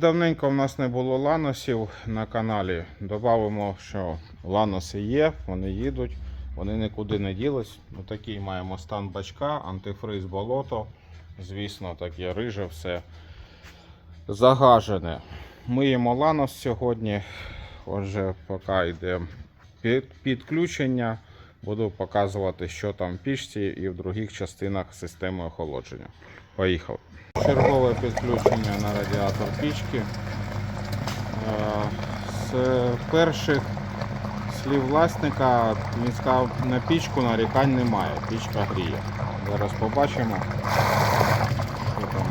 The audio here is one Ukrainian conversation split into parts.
Давненько в нас не було ланосів на каналі. Добавимо, що ланоси є, вони їдуть, вони нікуди не ділись. Ну, такий маємо стан бачка, антифриз болото. Звісно, таке риже все загажене. Миємо ланос сьогодні. Отже, поки йде підключення, буду показувати, що там в пічці і в других частинах системи охолодження. Поїхав. Чергове підключення на радіатор пічки. Е, З перших слів власника міська на пічку нарікань немає, пічка гріє. Зараз побачимо, що там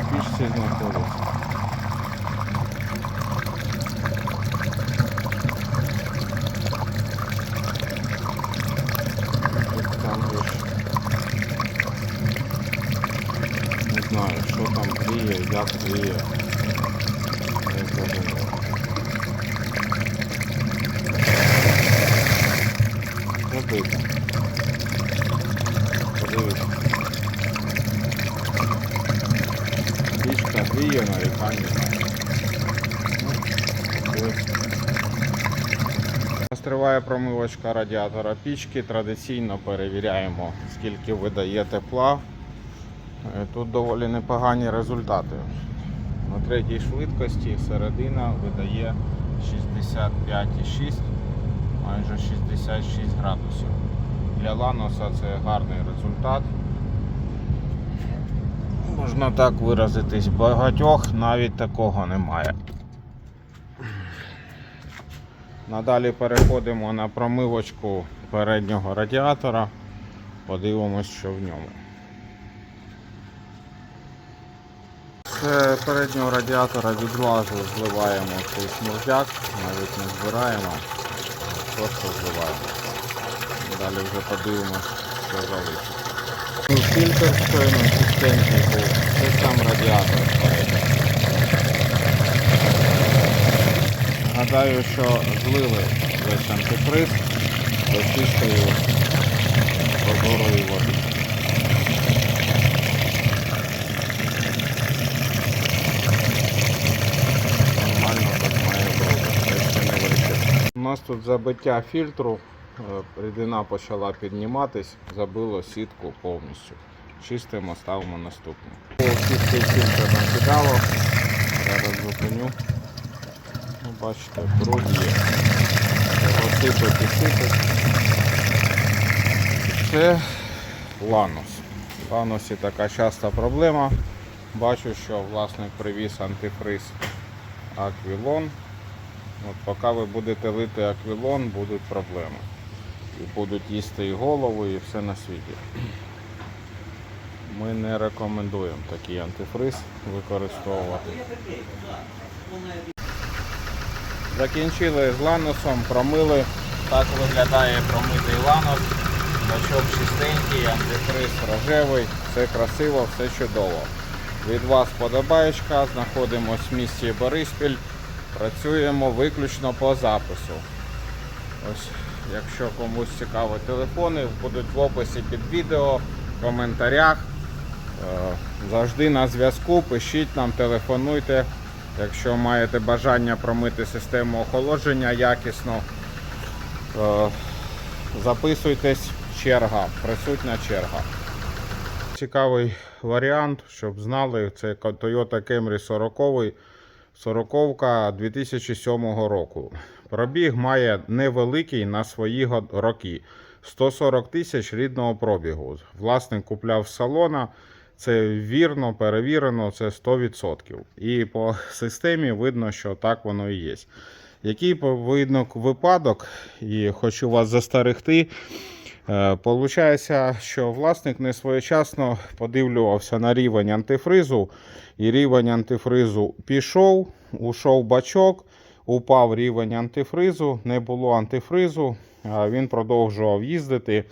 в пічці знаходиться. Тут там же ж не знаю, що там гріє, як гріє. Не зрозуміло. Забито. Подивіться. Пічка гріє, нарікань немає. Ну, ось. Триває промивочка радіатора пічки. Традиційно перевіряємо, скільки видає тепла. Е, Тут доволі непогані результати. На третій швидкості середина видає 65,6, майже 66 градусів. Для ланоса це гарний результат. Можна так виразитись, багатьох навіть такого немає. Надалі переходимо на промивочку переднього радіатора. Подивимось, що в ньому. З переднього радіатора відразу зливаємо цей смурдяк, навіть не збираємо, просто зливаємо. Далі вже подивимось, що залишиться. Фільтр щойно чистенький був, це сам радіатор передній. Гадаю, що злили весь антифриз до чистої прозорої води. Нормально так має бути. У нас тут забиття фільтру, е, рідина почала підніматись, забило сітку повністю. Чистимо, ставимо наступну. Чистий фільтр накидало. Зараз зупиню. Бачите, бруд є. Сипить і. Це ланос. В ланосі така часта проблема. Бачу, що власник привіз антифриз Аквілон. От поки ви будете лити аквілон, будуть проблеми. І будуть їсти і голову, і все на світі. Ми не рекомендуємо такий антифриз використовувати. Закінчили з ланосом, промили. Так виглядає промитий ланос. Бачок чистенький, антифриз рожевий, все красиво, все чудово. Від вас подобаєчка, знаходимося в місті Бориспіль, працюємо виключно по запису. Ось, якщо комусь цікаво телефони, будуть в описі під відео, в коментарях. Е, Завжди на зв'язку, пишіть нам, телефонуйте. Якщо маєте бажання промити систему охолодження якісно, е, записуйтесь, черга, присутня черга. Цікавий варіант, щоб знали, це Toyota Camry 40 40 2007 року. Пробіг має невеликий на свої роки. 140 тисяч рідного пробігу. Власник купляв з салона. Це вірно, перевірено, це 100%. І по системі видно, що так воно і є. Який видно випадок, і хочу вас застерегти. Е, Получається, що власник не своєчасно подивлювався на рівень антифризу, і рівень антифризу пішов, ушов бачок, упав рівень антифризу, не було антифризу, він продовжував їздити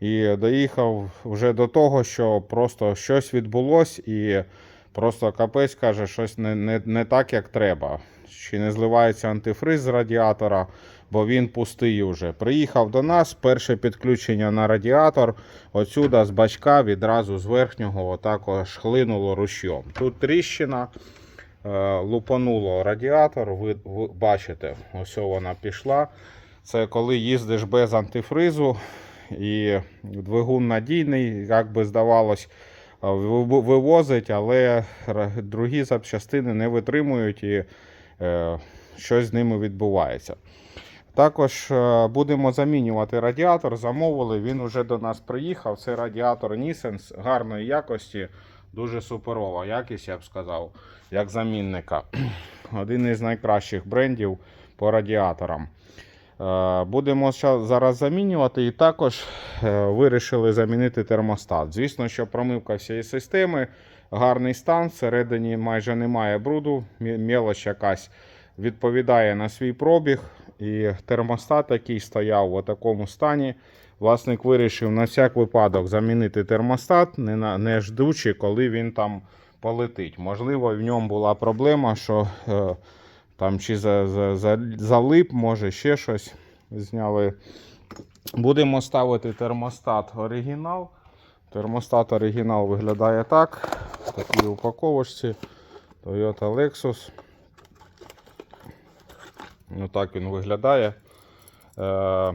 і доїхав вже до того, що просто щось відбулось, і просто капець каже, щось не, не, не так, як треба. Чи не зливається антифриз з радіатора, бо він пустий вже. Приїхав до нас, перше підключення на радіатор. Отсюда з бачка відразу з верхнього отак аж хлинуло ручйом. Тут тріщина, е, лупануло радіатор. Ви, ви бачите, ось вона пішла. Це коли їздиш без антифризу і двигун надійний, як би здавалось, е, вивозить, але другі запчастини не витримують і е, щось з ними відбувається. Також е, будемо замінювати радіатор. Замовили, він вже до нас приїхав. Це радіатор Nissan гарної якості, дуже суперова якість, я б сказав, як замінника. Один із найкращих брендів по радіаторам. Е, Будемо зараз замінювати і також е, вирішили замінити термостат. Звісно, що промивка всієї системи, гарний стан, всередині майже немає бруду, мелоч якась відповідає на свій пробіг. І термостат, який стояв в такому стані, власник вирішив на всяк випадок замінити термостат, не, на, не ждучи, коли він там полетить. Можливо, в ньому була проблема, що е, там чи за, за, за, залип, може ще щось зняли. Будемо ставити термостат оригінал. Термостат оригінал виглядає так. В такій упаковочці Toyota Lexus. Ну так він виглядає. Е,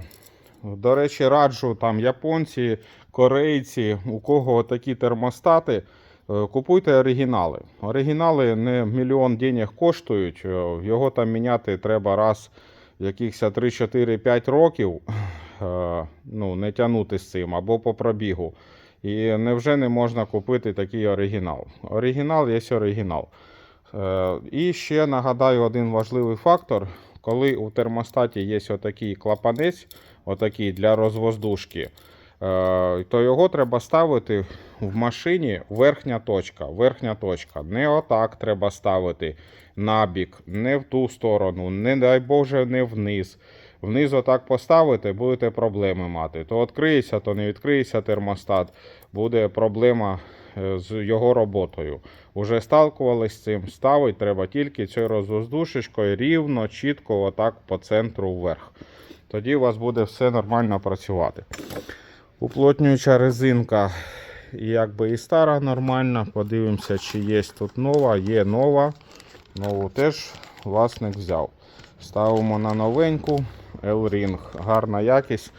до речі, раджу там японці, корейці, у кого такі термостати. Е, Купуйте оригінали. Оригінали не мільйон денег коштують. е, Його там міняти треба раз якихось 3-4-5 років. Е, Ну, не тягнути з цим або по пробігу. І невже не можна купити такий оригінал? Оригінал є оригінал. І ще нагадаю один важливий фактор. Коли у термостаті є отакий клапанець, отакий для розвоздушки, то його треба ставити в машині верхня точка. Верхня точка. Не отак треба ставити набік, не в ту сторону, не дай Боже, не вниз. Вниз отак поставити, будете проблеми мати. То відкриється, то не відкриється термостат, буде проблема е, з його роботою. Уже сталкувались з цим. Ставить треба тільки цією розвоздушечкою рівно, чітко, отак по центру вверх. Тоді у вас буде все нормально працювати. Уплотнююча резинка, якби і стара нормальна. Подивимося, чи є тут нова. Є нова. Нову теж власник взяв. Ставимо на новеньку L-Ring. Гарна якість,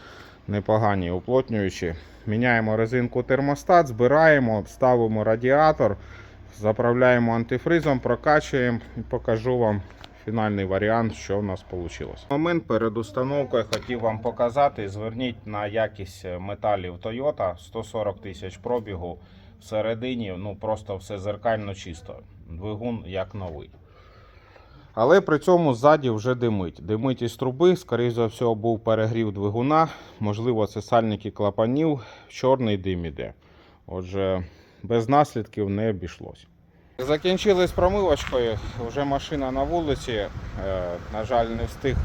непогані уплотнюючі. Міняємо резинку термостат, збираємо, ставимо радіатор, заправляємо антифризом, прокачуємо і покажу вам фінальний варіант, що в нас вийшло. Момент перед установкою хотів вам показати. Зверніть на якість металів Toyota 140 тисяч пробігу. Всередині ну просто все зеркально чисто. Двигун як новий. Але при цьому ззаді вже димить. Димить із труби, скоріше за все, був перегрів двигуна. Можливо, це сальники клапанів, чорний дим іде. Отже, без наслідків не обійшлось. Закінчили промивочкою, вже машина на вулиці. Е, на жаль, не встиг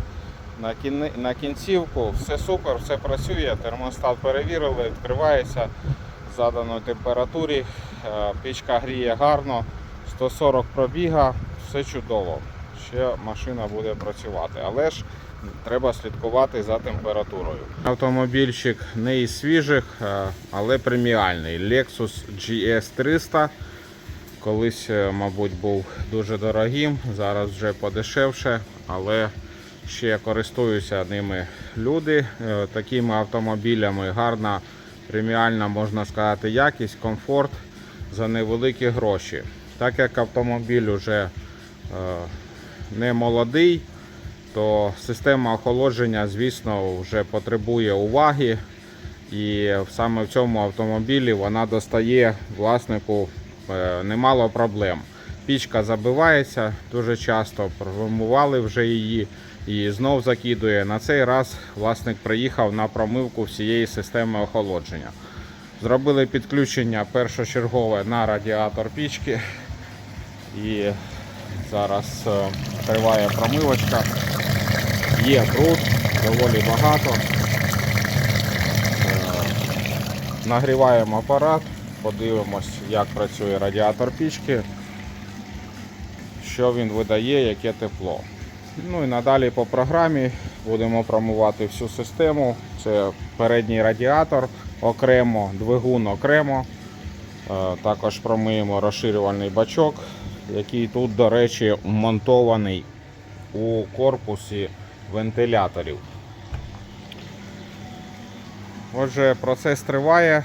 на, кінцівку. Все супер, все працює. Термостат перевірили, відкривається в заданій температурі. Е, пічка гріє гарно, 140 пробіга, все чудово. Ще машина буде працювати, але ж треба слідкувати за температурою. Автомобільчик не із свіжих, е, але преміальний. Lexus GS 300. Колись, е, мабуть, був дуже дорогим, зараз вже подешевше, але ще користуються ними люди. Е, Такими автомобілями гарна, преміальна, можна сказати, якість, комфорт за невеликі гроші. Так як автомобіль вже е, не молодий, то система охолодження, звісно, вже потребує уваги. І саме в цьому автомобілі вона достає власнику немало проблем. Пічка забивається дуже часто, промивали вже її і знов закидує. На цей раз власник приїхав на промивку всієї системи охолодження. Зробили підключення першочергове на радіатор пічки. І зараз е, триває промивочка. Є бруд, доволі багато. Е, Нагріваємо апарат, подивимось, як працює радіатор пічки, що він видає, яке тепло. Ну і надалі по програмі будемо промивати всю систему. Це передній радіатор окремо, двигун окремо. Е, Також промиємо розширювальний бачок, який тут, до речі, вмонтований у корпусі вентиляторів. Отже, процес триває.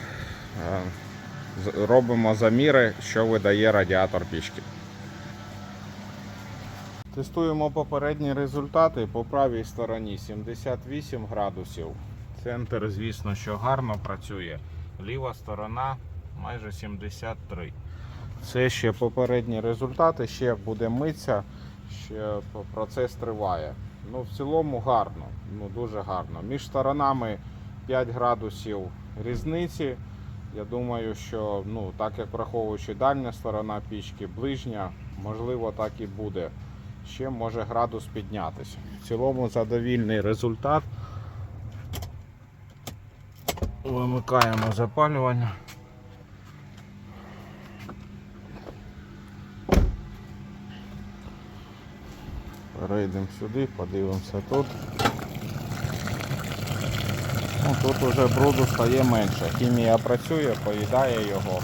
Робимо заміри, що видає радіатор пічки. Тестуємо попередні результати по правій стороні 78 градусів. Центр, звісно, що гарно працює. Ліва сторона майже 73. Це ще попередні результати, ще буде митися, ще процес триває. Ну, в цілому гарно, ну дуже гарно. Між сторонами 5 градусів різниці. Я думаю, що ну, так як враховуючи дальня сторона пічки, ближня, можливо, так і буде. Ще може градус піднятися. В цілому задовільний результат. Вимикаємо запалювання. Перейдемо сюди, подивимося тут. Тут уже бруду стає менше. Хімія працює, поїдає його.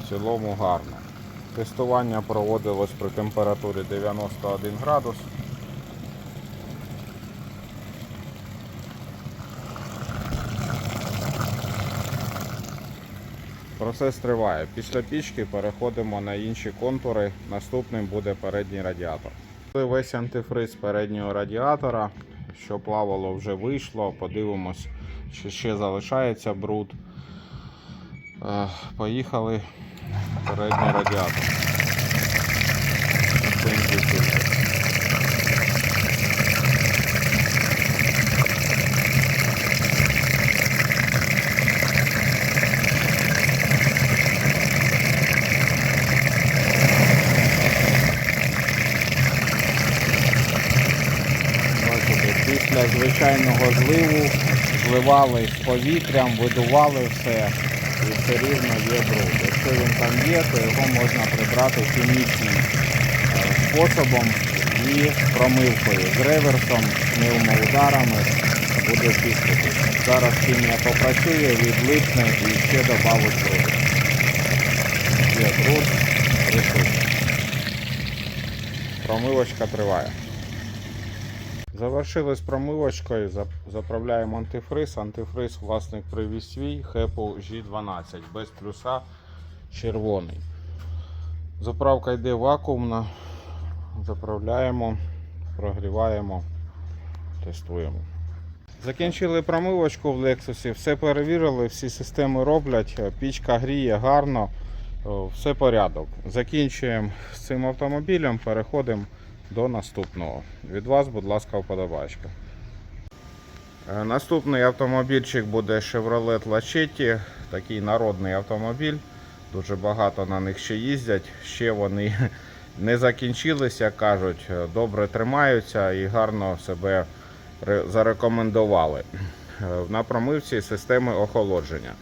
В цілому гарно. Тестування проводилось при температурі 91 градус. Процес триває. Після пічки переходимо на інші контури. Наступним буде передній радіатор. Весь антифриз переднього радіатора, що плавало, вже вийшло. Подивимось, чи ще залишається бруд. Е, Поїхали. Передній радіатор. Після звичайного зливу зливали з повітрям, видували все і все рівно є бруд. Якщо він там є, то його можна прибрати хімічним е, способом і промивкою з реверсом, пневмоударами буде чистити. Зараз хімія попрацює, відлипне і ще додавить бруд. Є бруд, присутній. Промивочка триває. Завершили з промивочкою, заправляємо антифриз. Антифриз власник привіз свій Хепу G12 без плюса червоний. Заправка йде вакуумна. Заправляємо, прогріваємо, тестуємо. Закінчили промивочку в Lexus, все перевірили, всі системи роблять, пічка гріє гарно, все порядок. Закінчуємо з цим автомобілем, переходимо до наступного. Від вас, будь ласка, вподобачка. Е, Наступний автомобільчик буде Chevrolet Lachetti, такий народний автомобіль. Дуже багато на них ще їздять. Ще вони не закінчилися, кажуть, е, добре тримаються і гарно себе зарекомендували. Е, На промивці системи охолодження.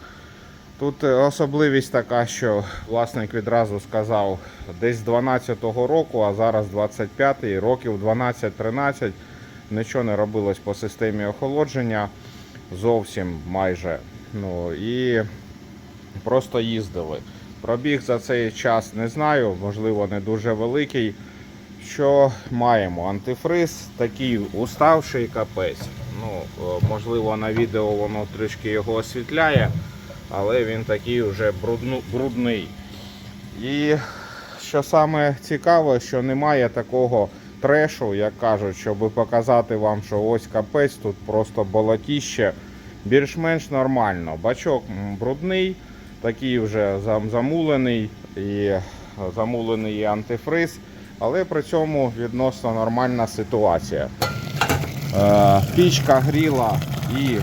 Тут е, особливість така, що власник відразу сказав десь з 12-го року, а зараз 25-й, років 12-13 нічого не робилось по системі охолодження зовсім майже. Ну і просто їздили. Пробіг за цей час не знаю, можливо, не дуже великий. Що маємо? Антифриз такий уставший капець. Ну, е, можливо, на відео воно трішки його освітляє, але він такий вже брудний. І що саме цікаве, що немає такого трешу, як кажуть, щоб показати вам, що ось капець, тут просто болотіще. Більш-менш нормально. Бачок брудний, такий вже замулений і е, замулений і антифриз, але при цьому відносно нормальна ситуація. Е, пічка гріла і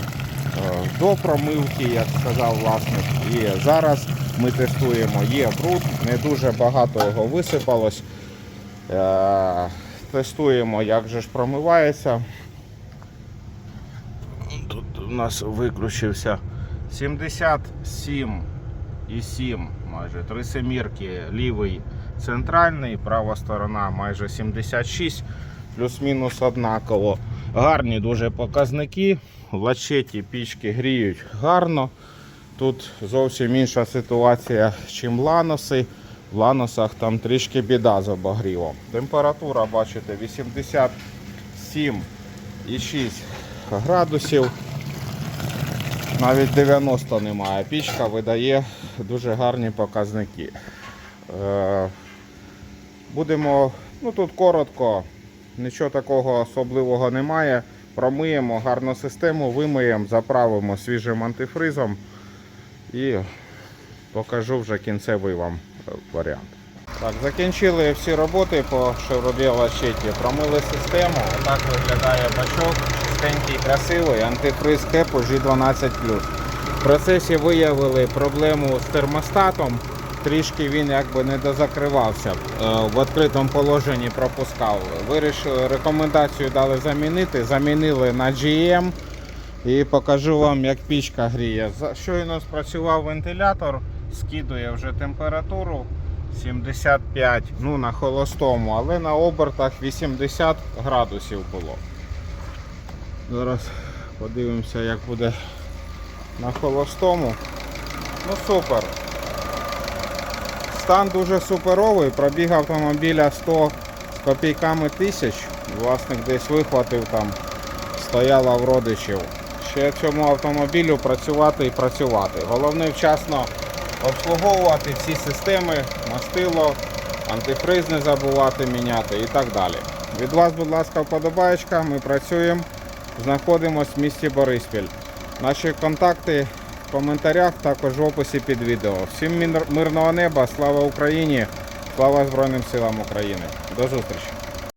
до промивки, як сказав власник, і зараз ми тестуємо. Є бруд, не дуже багато його висипалось. Е, Тестуємо, як же ж промивається. Тут у нас виключився 77,7 майже три семірки, лівий центральний, права сторона майже 76. Плюс-мінус однаково. Гарні дуже показники. Лачеті пічки гріють гарно. Тут зовсім інша ситуація, чим ланоси. В ланосах там трішки біда з обогрівом. Температура, бачите, 87,6 градусів. Навіть 90 немає. Пічка видає дуже гарні показники. Е, Будемо, ну тут коротко, нічого такого особливого немає. Промиємо гарну систему, вимиємо, заправимо свіжим антифризом і покажу вже кінцевий вам е, варіант. Так, закінчили всі роботи по Chevrolet Lachetti. Промили систему. Отак виглядає бачок. Чистенький, красивий, антифриз Кепо G12. В процесі виявили проблему з термостатом. Трішки він якби не дозакривався, е, в відкритому положенні пропускав. Вирішили, рекомендацію дали замінити. Замінили на GM. І покажу вам, як пічка гріє. Щойно спрацював вентилятор, скидує вже температуру 75, ну на холостому, але на обертах 80 градусів було. Зараз подивимося, як буде на холостому. Ну супер. Стан дуже суперовий, пробіг автомобіля 100 з копійками тисяч. Власник десь вихватив там, стояла в родичів. Ще цьому автомобілю працювати і працювати. Головне вчасно обслуговувати всі системи, мастило, антифриз не забувати міняти і так далі. Від вас, будь ласка, вподобаєчка, ми працюємо, знаходимося в місті Бориспіль. Наші контакти в коментарях, також в описі під відео. Всім мирного неба, слава Україні, слава Збройним силам України. До зустрічі!